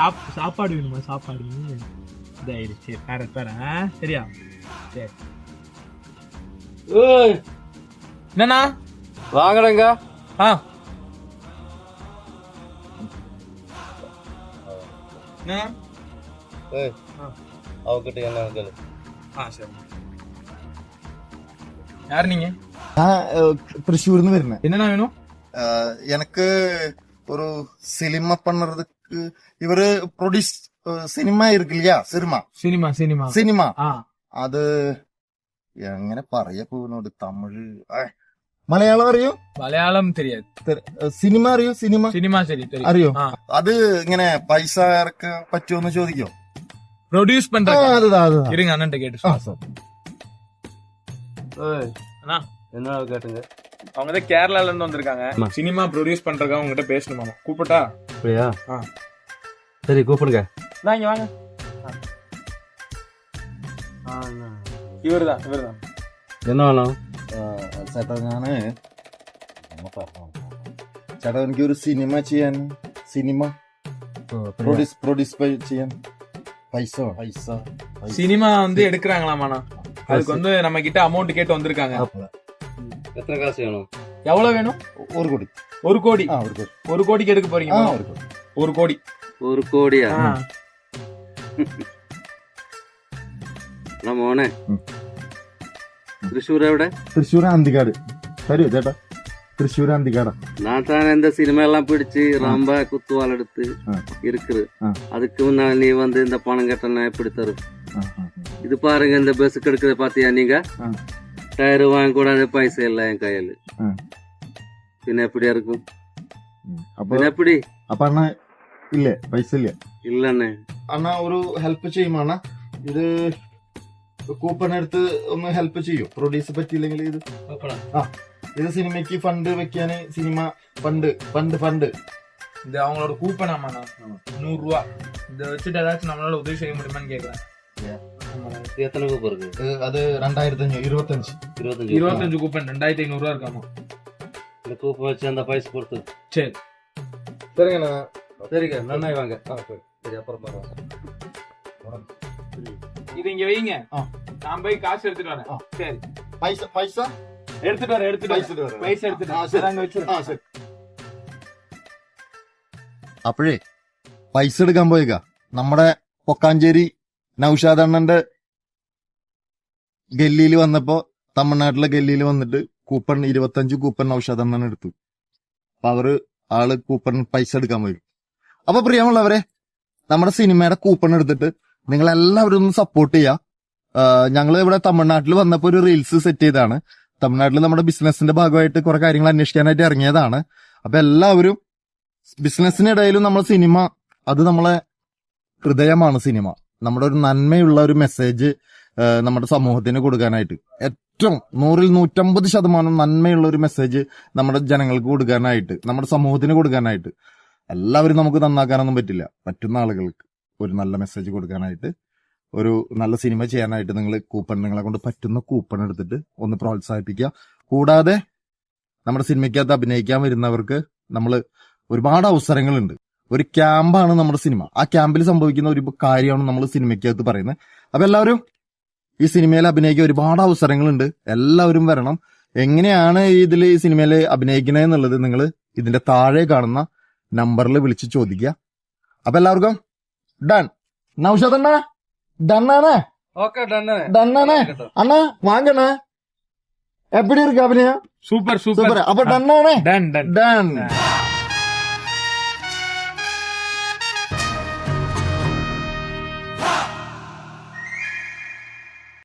சாப் சாப்பாடு வேணுமா? சாப்பாடு. இதாயிடுச்சு பேர பேர சரியா? சரி. என்னண்ணா? வாங்கடங்க. ஆ. அவகிட்ட என்ன கேளு. ஆ சரி. யார் நீங்க? തൃശ്ശൂരിൽ നിന്ന് വരുന്നത് എന്നാ வேணும்? எனக்கு ஒரு സിനിമ பண்ணுறதுக்கு ഇവര് പ്രൊഡ്യൂസ് സിനിമ ഇരിക്കില്ല സിനിമ சினிமா சினிமா സിനിമ ஆ അത് എങ്ങനെ പറയാ പോകുന്നോട് തമിഴ് ആ, മലയാളം അറിയോ മലയാളം தெரியாது തെര- സിനിമ അറിയോ സിനിമ சினிமா சரி தெரியும் അറിയോ ആ അത് ഇങ്ങനെ പൈസ ഇറക്കാൻ പറ്റുമോന്ന് ചോദിക്കോ ப்ரொடியூஸ் ആ, பண்றாங்க அதுதான் அதுதான் இருங்க அண்ணன் கேட்டு ആ, சொல்றேன். സർ. ஏய் அண்ணா என்ன கேட்டுங்க அவங்க தான் கேரளால இருந்து வந்திருக்காங்க ஆமா. சினிமா ப்ரொடியூஸ் பண்றதுக்காக உங்ககிட்ட பேசணுமாமா கூப்பிட்டா அப்படியா ஆ. சரி கூப்பிடுங்க நான் இங்க வாங்க இவர்தான் இவர்தான் என்ன வேணும் ആ, ചേട്ടാ ഞാന് ചേട്ടാ എനിക്ക് ഒരു സിനിമ ചെയ്യാൻ സിനിമ പ്രൊഡ്യൂസ് പ്രൊഡ്യൂസ് ചെയ്യാൻ പൈസ പൈസ പൈസ. சினிமா வந்து எடுக்கிறாங்களாமாண்ணா அதுக்கு வந்து நம்ம கிட்ட அமௌண்ட் கேட்டு வந்திருக்காங்க எத்தனை காசு வேணும் எவ்வளவு வேணும் ഒരു കോടി ஒரு கோடி ആ ഒരു കോടി ஒரு கோடிக்கு எடுக்க போறீங்க ആ bro. ഒരു കോടി ஒரு கோடி ഒരു കോടിയാ ஆ. എന്നാ മോനെ ഉം. തൃശ്ശൂർ എവിടെ തൃശ്ശൂർ അന്തിക്കാട് തരുമോ ചേട്ടാ തൃശ്ശൂർ അന്തിക്കാടാ நான் தானே இந்த சினிமா எல்லாம் பிடிச்சு ரொம்ப குத்துவால் எடுத்து ஆ. இருக்குது ஆ. அதுக்கு முன்னாடி நீ வந்து இந்த பணம் கட்டணம் எப்படி தரும் ആ, ആ, இது பாருங்க இந்த பஸ் கெடுக்கிறத பாத்தியா நீங்க ஆ. டயர் வாங்க கூடாது பைசா இல்ல என் கையில ആ. பின்ன எப்படியா இருக்கும் ഉം. അപ്പൊ பின்ன எப்படி അപ്പൊ അണ്ണ ഇല്ലേ പൈസ ഇല്ല இல்லன்னு അണ്ണ ഒരു ഹെൽപ്പ് ചെയ്യുമോ അണ്ണ ഇത് കൂപ്പൺ എടുത്ത് ഒന്ന് ഹെൽപ്പ് ചെയ്യോ പ്രൊഡ്യൂസ് പറ്റിയില്ലെങ്കിൽ ഇത് ആ ഇത് സിനിമയ്ക്ക് ഫണ്ട് വെക്കാന് സിനിമ ഫണ്ട് ഫണ്ട് ഫണ്ട് இந்த அவங்களோட கூப்பன் ஆமாண்ணா நூறு ரூபா இதை வச்சுட்டு ஏதாச்சும் நம்மளால உதவி செய்ய முடியுமான்னு கேக்குறேன் எத்தனை கூப்பம் இருக்கு അത് രണ്ടായിരത്തി അഞ്ഞൂറ് ഇരുപത്തഞ്ച് இருபத்தஞ்சு இருபத்தஞ்சு கூப்பன் ரெண்டாயிரத்தி ஐநூறு ரூபா இருக்காமா இந்த கூப்பம் வச்சு அந்த பைசா கொடுத்து சரி சரிங்கண்ண சரிங்க நன்னாய் வாங்க சரி அப்புறம் பாருங்க இது இங்க வைங்க ஆ. நான் போய் காசு எடுத்துட்டு வரேன் ஆ. சரி പൈസ പൈസ எடுத்துட்டு வரேன் எடுத்துட்டு പൈസ வரேன் பைசா எடுத்துட்டு ആ, வரேன். ശരി. அதை அங்க வச்சிருங்க. ആ ശരി അപ്പോഴേ പൈസ എടുക്കാൻ പോയേക്ക നമ്മുടെ പൊക്കാഞ്ചേരി നൌഷാദ് അണ്ണന്റെ ഗല്ലിയിൽ വന്നപ്പോ തമിഴ്നാട്ടിലെ ഗല്ലിയിൽ വന്നിട്ട് കൂപ്പൺ ഇരുപത്തഞ്ച് കൂപ്പൺ ഔഷധം തന്നെ എടുത്തു. അപ്പൊ അവർ ആൾ കൂപ്പൺ പൈസ എടുക്കാൻ പോയി. അപ്പൊ പ്രിയമുള്ളവരെ നമ്മുടെ സിനിമയുടെ കൂപ്പൺ എടുത്തിട്ട് നിങ്ങൾ എല്ലാവരും ഒന്ന് സപ്പോർട്ട് ചെയ്യാ. ഞങ്ങൾ ഇവിടെ തമിഴ്നാട്ടിൽ വന്നപ്പോൾ ഒരു റീൽസ് സെറ്റ് ചെയ്താണ് തമിഴ്നാട്ടിൽ നമ്മുടെ ബിസിനസിന്റെ ഭാഗമായിട്ട് കുറെ കാര്യങ്ങൾ അന്വേഷിക്കാനായിട്ട് ഇറങ്ങിയതാണ്. അപ്പൊ എല്ലാവരും ബിസിനസ്സിനിടയിലും നമ്മൾ സിനിമ അത് നമ്മളെ ഹൃദയമാണ് സിനിമ. നമ്മുടെ ഒരു നന്മയുള്ള ഒരു മെസ്സേജ് നമ്മുടെ സമൂഹത്തിന് കൊടുക്കാനായിട്ട്. ഏറ്റവും നൂറിൽ നൂറ്റമ്പത് ശതമാനം നന്മയുള്ള ഒരു മെസ്സേജ് നമ്മുടെ ജനങ്ങൾക്ക് കൊടുക്കാനായിട്ട് നമ്മുടെ സമൂഹത്തിന് കൊടുക്കാനായിട്ട്. എല്ലാവരും നമുക്ക് നന്നാക്കാനൊന്നും പറ്റില്ല. പറ്റുന്ന ആളുകൾക്ക് ഒരു നല്ല മെസ്സേജ് കൊടുക്കാനായിട്ട് ഒരു നല്ല സിനിമ ചെയ്യാനായിട്ട് നിങ്ങൾ കൂപ്പൺ നിങ്ങളെ കൊണ്ട് പറ്റുന്ന കൂപ്പൺ എടുത്തിട്ട് ഒന്ന് പ്രോത്സാഹിപ്പിക്കുക. കൂടാതെ നമ്മുടെ സിനിമയ്ക്കകത്ത് അഭിനയിക്കാൻ വരുന്നവർക്ക് നമ്മൾ ഒരുപാട് അവസരങ്ങളുണ്ട്. ഒരു ക്യാമ്പാണ് നമ്മുടെ സിനിമ ആ ക്യാമ്പിൽ സംഭവിക്കുന്ന ഒരു കാര്യമാണ് നമ്മൾ സിനിമയ്ക്കകത്ത് പറയുന്നത്. അപ്പൊ എല്ലാവരും ഈ സിനിമയിൽ അഭിനയിക്കാൻ ഒരുപാട് അവസരങ്ങളുണ്ട്. എല്ലാവരും വരണം. എങ്ങനെയാണ് ഇതിൽ ഈ സിനിമയിൽ അഭിനയിക്കുന്നത് എന്നുള്ളത് നിങ്ങൾ ഇതിന്റെ താഴെ കാണുന്ന നമ്പറിൽ വിളിച്ച് ചോദിക്കുക. അപ്പൊ എല്ലാവർക്കും ഡൺ. നൌഷാദ് അണ്ണ ഡണ്ണാണേ ഡണ്ണാണേ അണ്ണ വാങ്ങണേ? എപ്പിടി ഇருக்கு അഭിനയം? Super super. അപ്പൊ ഡണ്ണാണേ ഡൺ. ഡൺ.